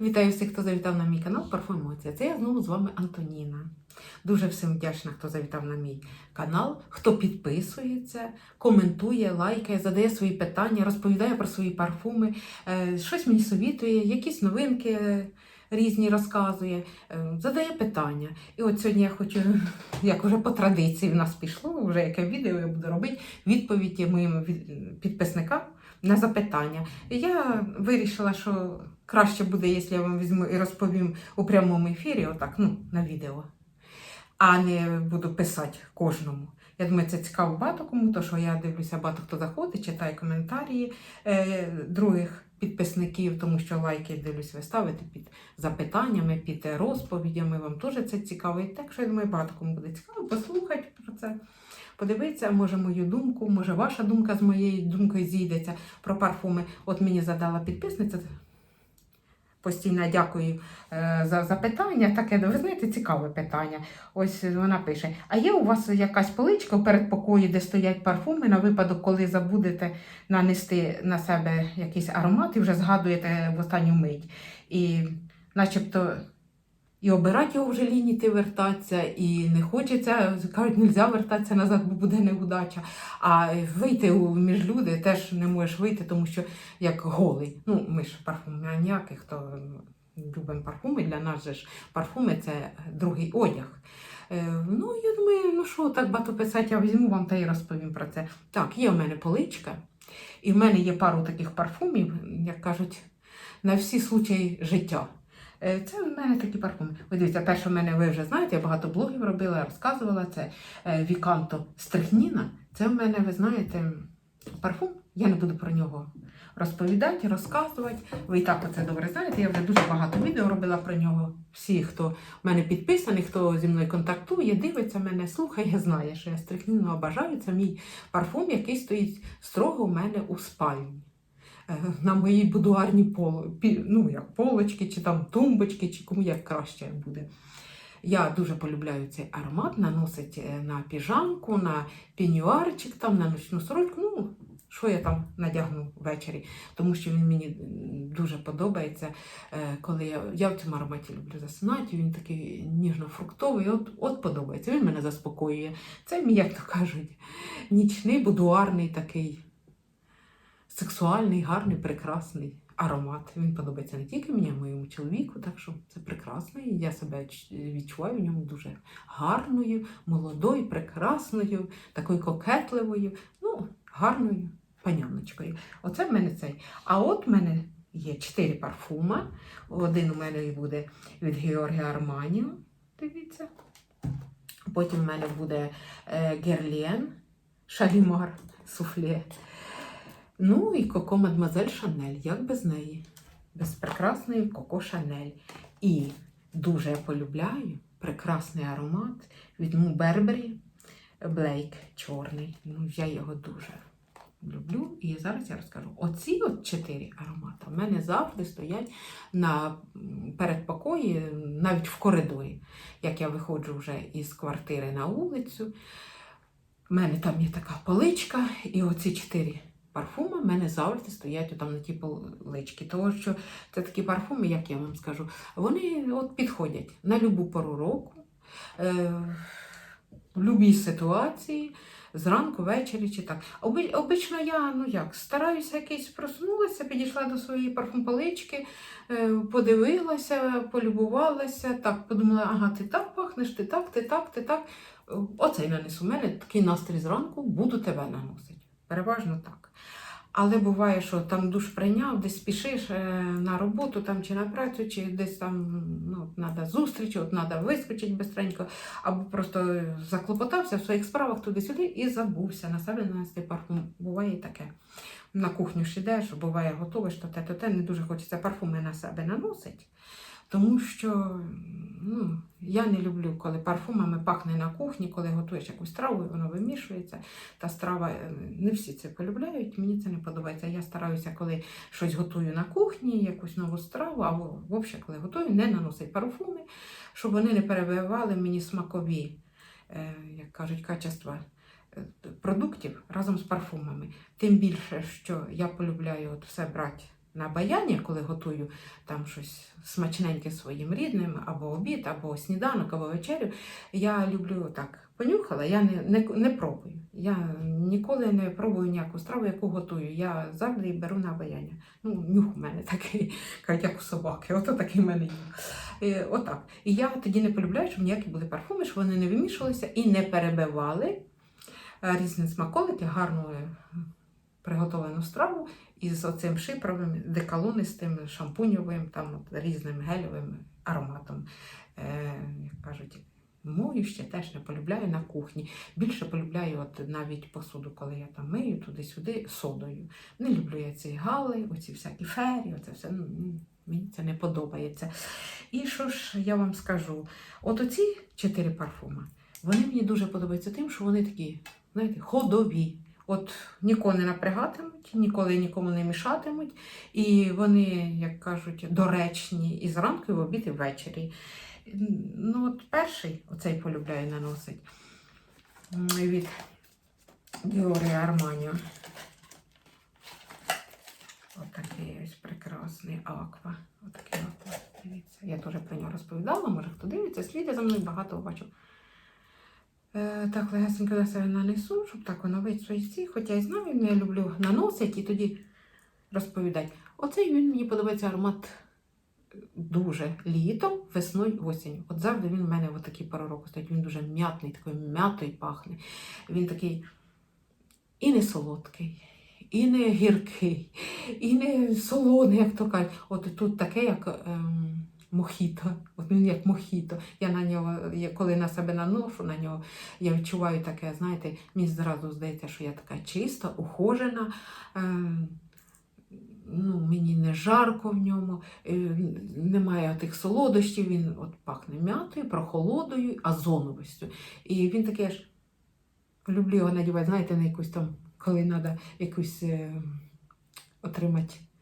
Вітаю всіх, хто завітав на мій канал Парфумація. Це я знову з вами Антоніна. Дуже всім вдячна, хто завітав на мій канал, хто підписується, коментує, лайкає, задає свої питання, розповідає про свої парфуми, е, щось мені совітує, якісь новинки різні розказує, е, задає питання. І от сьогодні я хочу, як вже по традиції в нас пішло, вже яке відео я буду робити, відповіді моїм підписникам на запитання. Я вирішила, що краще буде, якщо я вам візьму і розповім у прямому ефірі, отак, ну, на відео, а не буду писати кожному. Я думаю, це цікаво багато кому, то що я дивлюся, багато хто заходить, читає коментарі е, других підписників, тому що лайки дивлюсь, ви ставите під запитаннями, під розповідями. Вам теж це цікаво. І так що я думаю, багато кому буде цікаво послухати про це. Подивитися, може, мою думку, може, ваша думка з моєю думкою зійдеться про парфуми. От мені задала підписниця. Постійно дякую е, за запитання. Таке, ви знаєте, цікаве питання. Ось вона пише: А є у вас якась поличка в передпокої, де стоять парфуми на випадок, коли забудете нанести на себе якийсь аромат і вже згадуєте в останню мить. І начебто і обирати його вже лініти вертатися, і не хочеться, кажуть, не можна вертатися назад, бо буде неудача. А вийти між люди теж не можеш вийти, тому що як голий. Ну, ми ж парфуманіяки, хто любимо парфуми, для нас же ж парфуми це другий одяг. Е, ну, я думаю, ну що, так багато писати, я візьму вам та й розповім про це. Так, є в мене поличка, і в мене є пару таких парфумів, як кажуть, на всі случаї життя. Е, Це в мене такі парфуми. Ви дивіться, перше в мене ви вже знаєте, я багато блогів робила, розказувала це е, Віканто Стрихніна. Це в мене, ви знаєте, парфум. Я не буду про нього розповідати, розказувати. Ви і так це добре знаєте. Я вже дуже багато відео робила про нього. Всі, хто в мене підписаний, хто зі мною контактує, дивиться мене, слухає, знає, що я стрихніну обажаю. Це мій парфум, який стоїть строго у мене у спальні. На моїй будуарній пол, пі- ну, як полочки, чи там тумбочки, чи кому як краще буде. Я дуже полюбляю цей аромат, наносить е, на піжамку, на пінюарчик, там, на ночну сорочку. Ну, що я там надягну ввечері, тому що він мені дуже подобається. е, Коли я, я в цьому ароматі люблю засинати, він такий ніжно-фруктовий, от, от подобається. Він мене заспокоює. Це мій, як то кажуть, нічний будуарний такий сексуальний, гарний, прекрасний аромат. Він подобається не тільки мені, а моєму чоловіку, так що це прекрасно. І я себе відчуваю в ньому дуже гарною, молодою, прекрасною, такою кокетливою, ну, гарною паняночкою. Оце в мене цей. А от в мене є чотири парфума. Один у мене буде від Георгія Арманіо. Дивіться. Потім в мене буде е, Герлен, Шалімар, Суфле. Ну і Коко Мадмазель Шанель, як без неї? Без прекрасної Коко Шанель. І дуже я полюбляю прекрасний аромат від Му Бербері Блейк чорний. Ну, я його дуже люблю. І зараз я розкажу. Оці от чотири аромати в мене завжди стоять на передпокої, навіть в коридорі. Як я виходжу вже із квартири на вулицю, в мене там є така поличка, і оці чотири парфуми в мене завжди стоять там на тій поличці. Тому що це такі парфуми, як я вам скажу, вони от підходять на любу пору року, е, в будь-якій ситуації. Зранку, ввечері чи так. Оби, обично я ну як, стараюся якийсь проснулася, підійшла до своєї парфумполички, е, подивилася, полюбувалася, так подумала, ага, ти так пахнеш, ти так, ти так, ти так. Е, Оцей нанесу. Мене такий настрій зранку, буду тебе наносити. Переважно так. Але буває, що там душ прийняв, десь спішиш е, на роботу там, чи на працю, чи десь там ну, треба зустріч, от треба вискочити бистренько, або просто заклопотався в своїх справах туди-сюди і забувся на себе нанести парфум. Буває і таке. На кухню ж ідеш, буває готовиш, то те, то те, не дуже хочеться парфуми на себе наносить. Тому що ну, я не люблю, коли парфумами пахне на кухні, коли готуєш якусь страву, і воно вимішується. Та страва е, не всі це полюбляють, мені це не подобається. Я стараюся, коли щось готую на кухні, якусь нову страву, або взагалі, коли готую, не наносити парфуми, щоб вони не перебивали мені смакові, е, як кажуть, качества е, продуктів разом з парфумами. Тим більше, що я полюбляю от все брати на баяні, коли готую там щось смачненьке своїм рідним, або обід, або сніданок, або вечерю. Я люблю так. Понюхала, я не, не, не пробую. Я ніколи не пробую ніяку страву, яку готую. Я завжди беру на баяння. Ну, нюх у мене такий, як у собаки. Ото такий в мене нюх. Е, отак. І я тоді не полюбляю, щоб ніякі були парфуми, щоб вони не вимішувалися і не перебивали е, різні смаколики, гарну е, приготовлену страву із оцим шипровим, деколонистим, шампуньовим, там от, різним гельовим ароматом. Е, як кажуть, мою ще теж не полюбляю на кухні. Більше полюбляю от навіть посуду, коли я там мию туди-сюди содою. Не люблю я ці гали, оці всякі фері, оце все. Ну, мені це не подобається. І що ж я вам скажу? От оці чотири парфуми, вони мені дуже подобаються тим, що вони такі, знаєте, ходові. От нікого не напрягатимуть, ніколи нікому не мішатимуть. І вони, як кажуть, доречні і зранку, і в обід, і ввечері. Ну, от перший, оцей полюбляю наносить від Діори Арманіо. Отакий ось прекрасний аква. Отакий аква. Дивіться. Я теж про нього розповідала, може хто дивиться, слідя за мною багато бачив. Е, так, легесенько на себе нанесу, щоб так свої ці, хоча я знаю, не люблю наносити і тоді розповідати. Оцей він мені подобається аромат дуже літом, весною, осінню. От завжди він в мене в такій пару року стоїть. Він дуже м'ятний, такою м'ятою пахне. Він такий і не солодкий, і не гіркий, і не солоний, як то кажуть. От тут таке, як ем, мохіто. От він як мохіто. Я на нього, коли на себе наношу на нього, я відчуваю таке, знаєте, мені зразу здається, що я така чиста, ухожена. Ем, ну, мені не жарко в ньому, е, немає тих солодощів, він от пахне м'ятою, прохолодою, озоновістю. І він такий аж люблю його надівати, знаєте, на якусь там, коли треба якусь е, отримати е,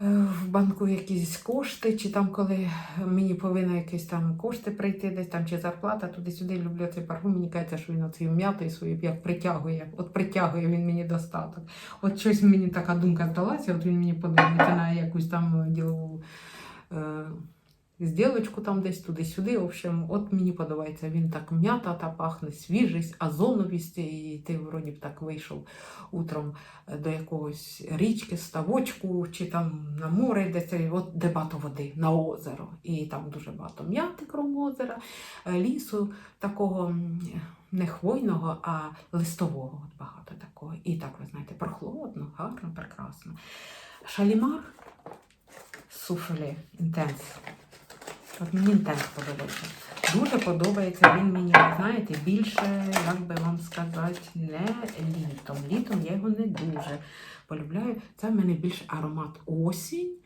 в банку якісь кошти, чи там, коли мені повинні якісь там кошти прийти, десь там чи зарплата, туди-сюди люблю цей парфум. Мені кажеться, що він оцею м'ятою свою як притягує, от притягує він мені достаток. От щось мені така думка здалася, от він мені подобається на якусь там ділову. Е, Зділочку там десь туди-сюди. В общем, от мені подобається. Він так м'ята та пахне, свіжість, озоновість, і ти вроді б так вийшов утром е, до якогось річки, ставочку, чи там на море, де це от де багато води, на озеро. І там дуже багато м'яти крім озера, е, лісу такого не хвойного, а листового. От багато такого. І так, ви знаєте, прохолодно, гарно, прекрасно. Шалімар суфле інтенс. От мені інтенс подобається. Дуже подобається він мені, знаєте, більше, як би вам сказати, не літом. Літом я його не дуже полюбляю. Це в мене більш аромат осінь,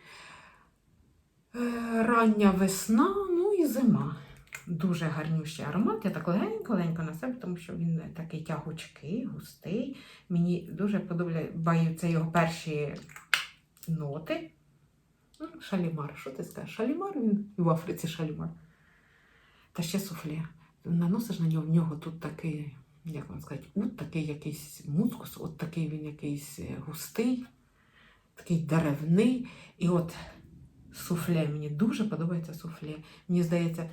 е, рання весна, ну і зима. Дуже гарнющий аромат. Я так легенько-легенько на себе, тому що він такий тягучкий, густий. Мені дуже подобаються його перші ноти. Шалімар, що ти скажеш? Шалімар він в Африці шалімар. Та ще суфле. Наносиш на нього, в нього тут такий, як вам сказати, ут, такий якийсь мускус, от такий він якийсь е, густий, такий деревний. І от суфле, мені дуже подобається суфле. Мені здається,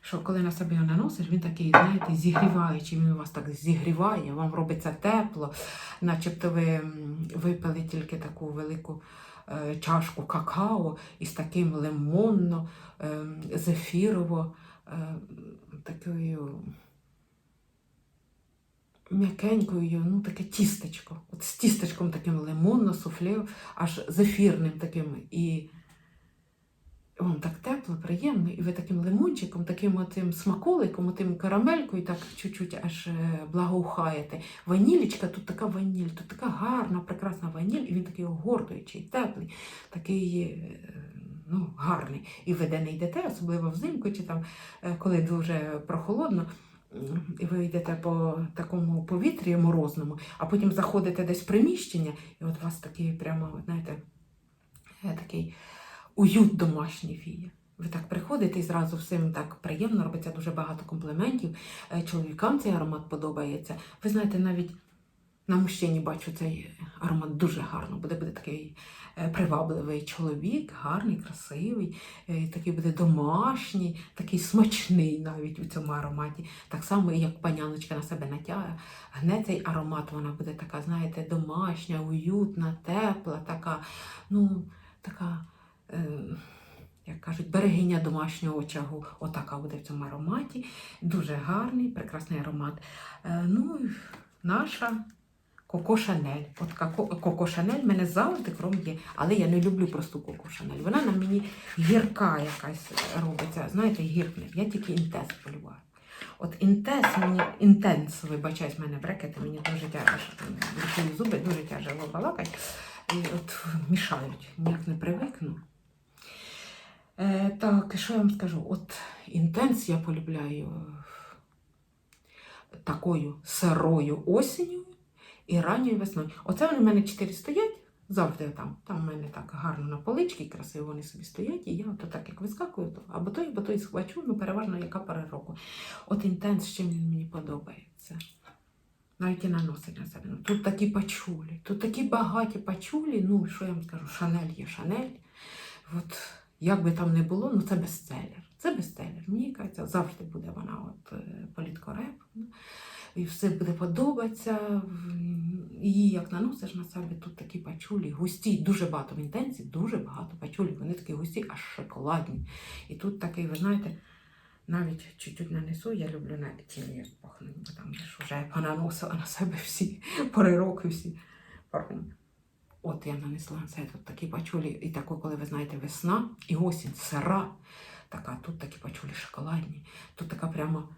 що коли на себе його наносиш, він такий, знаєте, зігріваючий, він вас так зігріває, вам робиться тепло, начебто ви випили тільки таку велику чашку какао із таким лимонно, е, зефірово, е, такою м'якенькою, ну таке тістечко. От з тістечком таким лимонно, суфлею, аж зефірним таким. І вам так тепло, приємно, і ви таким лимончиком, таким отим смаколиком, отим карамелькою, так чуть-чуть аж е, благоухаєте. Ванілічка, тут така ваніль, тут така гарна, прекрасна ваніль, і він такий огортуючий, теплий, такий е, ну, гарний. І ви де не йдете, особливо взимку, чи там, е, коли дуже прохолодно. І ви йдете по такому повітрі морозному, а потім заходите десь в приміщення, і от у вас такий прямо, знаєте, такий уют домашній віє. Ви так приходите і зразу всім так приємно, робиться дуже багато компліментів. Е, Чоловікам цей аромат подобається. Ви знаєте, навіть на мужчині бачу цей аромат дуже гарно. Буде, буде такий е, привабливий чоловік, гарний, красивий, е, такий буде домашній, такий смачний навіть у цьому ароматі. Так само, як паняночка на себе натягне цей аромат, вона буде така, знаєте, домашня, уютна, тепла, така, ну, така. Е, як кажуть, берегиня домашнього очагу. Отака буде в цьому ароматі. Дуже гарний, прекрасний аромат. Е, ну, наша Коко Шанель. От Коко, Шанель мене завжди кром є, але я не люблю просту Коко Шанель. Вона на мені гірка якась робиться. Знаєте, гіркне. Я тільки інтес полюбаю. От інтес мені, інтенс, вибачаюсь, в мене брекети, мені дуже тяжко, зуби дуже тяжко балакать. І от мішають, ніяк не привикну. Е, так, що я вам скажу? От інтенс я полюбляю е, такою сирою осінню і ранньою весною. Оце вони в мене чотири стоять, завжди там. Там в мене так гарно на поличці, красиво вони собі стоять, і я от так як вискакую, то або той, або той схвачу, ну переважно яка пора року. От інтенс, з чим він мені подобається. Навіть і наносить на себе. Тут такі пачулі, тут такі багаті пачулі, ну що я вам скажу, шанель є шанель. От як би там не було, ну це бестселер. Це бестселер. Мені кажеться, завжди буде вона от е, політкоректна. І все буде подобатися. Її як наносиш на себе, тут такі пачулі, густі, дуже багато в інтенсі, дуже багато пачулі. Вони такі густі, аж шоколадні. І тут такий, ви знаєте, навіть чуть-чуть нанесу, я люблю на тілі пахнуть, бо там ж вже понаносила на себе всі пори роки, всі парфуми. От я нанесла це тут такі пачулі, і тако, коли ви знаєте, весна і осінь, сира. Така, тут такі пачулі шоколадні, тут така прямо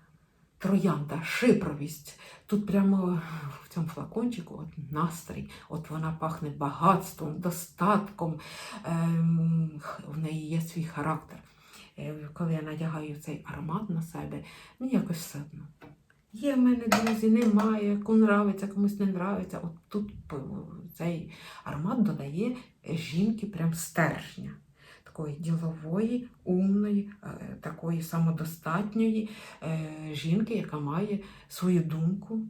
троянда, шипровість. Тут прямо в цьому флакончику от настрій, от вона пахне багатством, достатком, ем, в неї є свій характер. Е, Коли я надягаю цей аромат на себе, мені якось все одно. Є в мене друзі, немає, кому нравиться, комусь не нравиться. От тут цей аромат додає жінки прям стержня. Такої ділової, умної, е, такої самодостатньої е, жінки, яка має свою думку.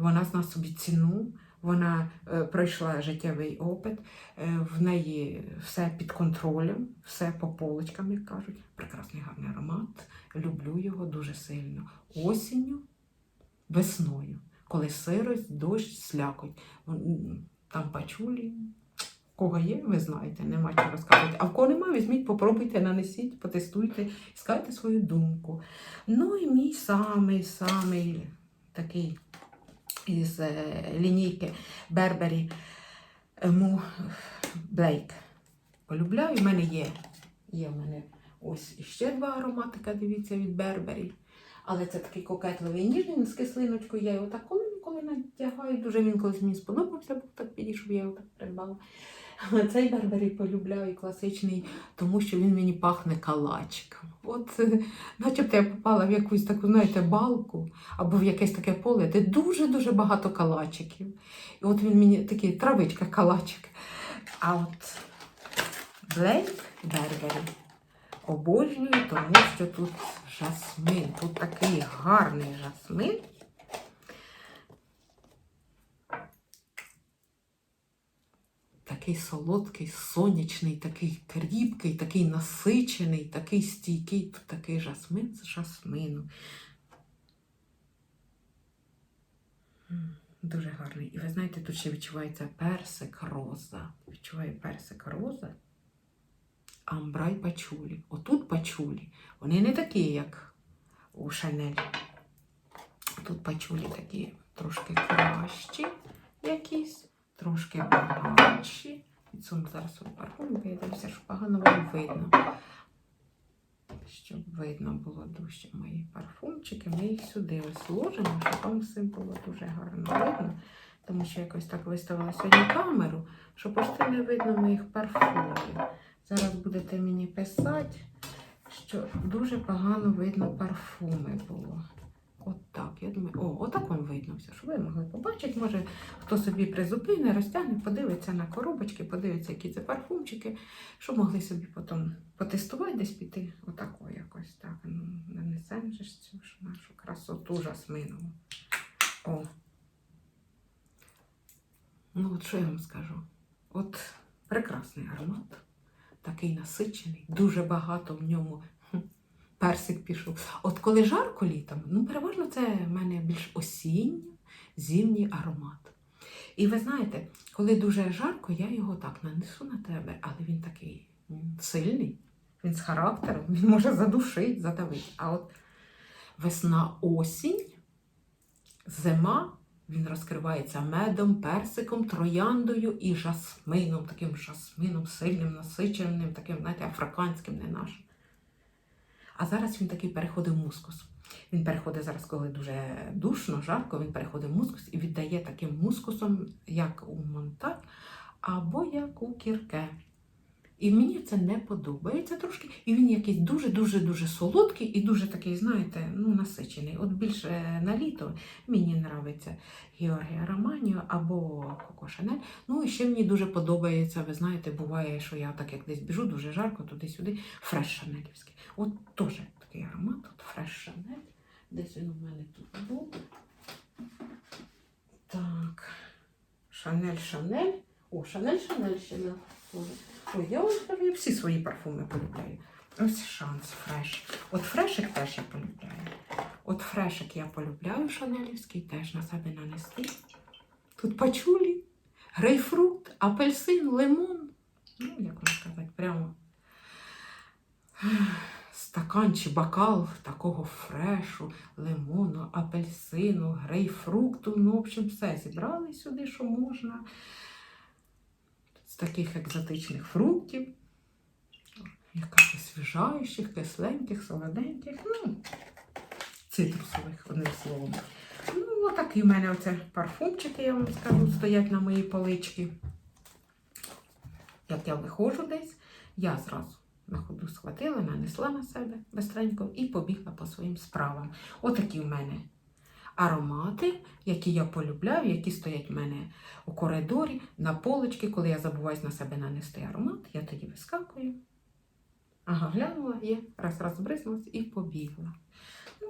Вона знає собі ціну, вона е, пройшла життєвий опит, е, в неї все під контролем, все по полочкам, як кажуть. Прекрасний гарний аромат. Люблю його дуже сильно. Осінню, весною, коли сирость, дощ, слякоть. Там пачулі. Кого є, ви знаєте, нема чого розказувати. А в кого нема, візьміть, попробуйте, нанесіть, потестуйте, скажете свою думку. Ну і мій самий самий такий із е, лінійки Бербері Му Блейк. Полюбляю. У мене є, є в мене ось ще два ароматика, дивіться, від Бербері. Але це такий кокетливий ніжний з кислиночкою. Я його так коли коли надягаю. Дуже він колись мені сподобався, був так підійшов, я його так придбала. А Цей Бербері полюбляю класичний, тому що він мені пахне калачиком. От, е, начебто я попала в якусь таку, знаєте, балку або в якесь таке поле, де дуже-дуже багато калачиків. І от він мені такий травичка калачик. А от Блейк Бербері обожнюю, тому що тут жасмин, тут такий гарний жасмин. Такий солодкий, сонячний, такий кріпкий, такий насичений, такий стійкий, тут такий жасмин з жасмину. Дуже гарний. І ви знаєте, тут ще відчувається персик роза. Відчуваю персик роза. Амбрай пачулі. Отут пачулі. Вони не такі, як у Шанель. Тут пачулі такі трошки кращі якісь, трошки багатші. Відсуну зараз свій парфум, бо я дивлюся, що погано вам видно. Щоб видно було дужче мої парфумчики, ми їх сюди ось ложимо, щоб вам всім було дуже гарно видно. Тому що якось так виставила сьогодні камеру, що почти не видно моїх парфумів. Зараз будете мені писати, що дуже погано видно парфуми було. От так, я думаю, о, отак вам видно все, що ви могли побачити. Може, хто собі призупине, розтягне, подивиться на коробочки, подивиться, які це парфумчики, щоб могли собі потім потестувати, десь піти. Отако якось так. Ну, нанесемо ж цю ж нашу красоту жасминову. О. Ну, от що я вам скажу? От прекрасний аромат, такий насичений, дуже багато в ньому персик пішов. От коли жарко літом, ну переважно це в мене більш осінній, зимній аромат. І ви знаєте, коли дуже жарко, я його так нанесу на тебе, але він такий сильний, він з характером, він може задушити, задавити. А от весна, осінь, зима, він розкривається медом, персиком, трояндою і жасмином, таким жасмином, сильним, насиченим, таким, знаєте, африканським, не нашим. А зараз він такий переходить в мускус. Він переходить зараз, коли дуже душно, жарко, він переходить в мускус і віддає таким мускусом, як у Монталь, або як у кірке. І мені це не подобається трошки. І він якийсь дуже-дуже-дуже солодкий і дуже такий, знаєте, ну, насичений. От більше на літо мені подобається Георгія Романіо або Коко Шанель. Ну і ще мені дуже подобається, ви знаєте, буває, що я так як десь біжу, дуже жарко, туди-сюди, фреш шанелівський. От теж такий аромат, от фреш Шанель. Десь він у мене тут був. Так. Шанель Шанель. О, Шанель Шанель ще. Ой, я я всі свої парфуми полюбляю. Ось шанс фреш. От фрешик теж я полюбляю. От фрешик я полюбляю шанелівський, теж на себе нанести. Тут пачулі, грейпфрут, апельсин, лимон. Ну, як вам сказати, прямо стакан чи бокал такого фрешу, лимону, апельсину, грейпфрукту. Ну, в общем, все зібрали сюди, що можна. З таких екзотичних фруктів, яких освіжаючих, кисленьких, солоденьких, ну, цитрусових, одним словом. Ну, отакі в мене оце парфумчики, я вам скажу, стоять на моїй поличці. Як я виходжу десь, я зразу на ходу схватила, нанесла на себе бистренько і побігла по своїм справам. Отакі в мене аромати, які я полюбляю, які стоять в мене у коридорі, на полочці. Коли я забуваюсь на себе нанести аромат, я тоді вискакую. Ага, глянула, є, раз раз бризнулась і побігла.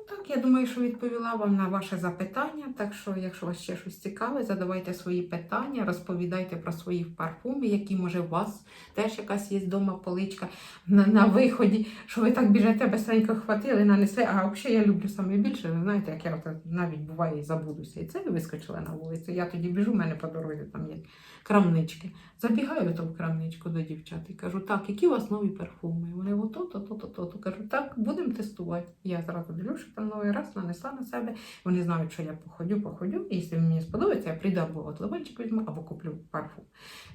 Так, я думаю, що відповіла вам на ваше запитання. Так що, якщо вас ще щось цікаве, задавайте свої питання, розповідайте про свої парфуми, які, може, у вас теж якась є вдома поличка на, на виході, що ви так біжите, быстренько хватили, нанесли. А взагалі я люблю саме більше. Ви знаєте, як я навіть буває і забудуся. І це вискочила на вулицю. Я тоді біжу, в мене по дорозі там є крамнички. Забігаю в крамничку до дівчат і кажу, так, які у вас нові парфуми? Вони ото, то, то, то, то, то. Кажу, так, будемо тестувати. Я зразу дивлюся, новий раз нанесла на себе. Вони знають, що я походю, походю. І якщо мені сподобається, я прийду або от лимончик візьму, або куплю парфум.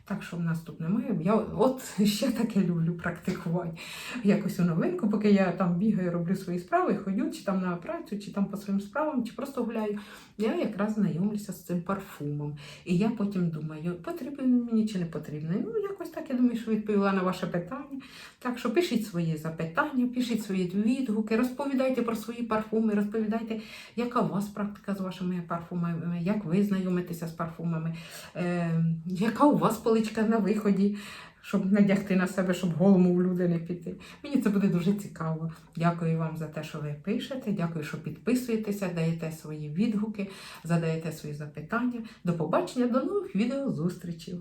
Так що в нас тут немає. Я от ще таке люблю практикувати. Якось у новинку, поки я там бігаю, роблю свої справи, ходю, чи там на працю, чи там по своїм справам, чи просто гуляю. Я якраз знайомлюся з цим парфумом. І я потім думаю, потрібен мені чи не потрібний. Ну, якось так я думаю, що відповіла на ваше питання. Так що пишіть свої запитання, пишіть свої відгуки, розповідайте про свої парфуми, розповідайте, яка у вас практика з вашими парфумами, як ви знайомитеся з парфумами, е, яка у вас поличка на виході, щоб надягти на себе, щоб голому в люди не піти. Мені це буде дуже цікаво. Дякую вам за те, що ви пишете. Дякую, що підписуєтеся, даєте свої відгуки, задаєте свої запитання. До побачення, до нових відеозустрічей.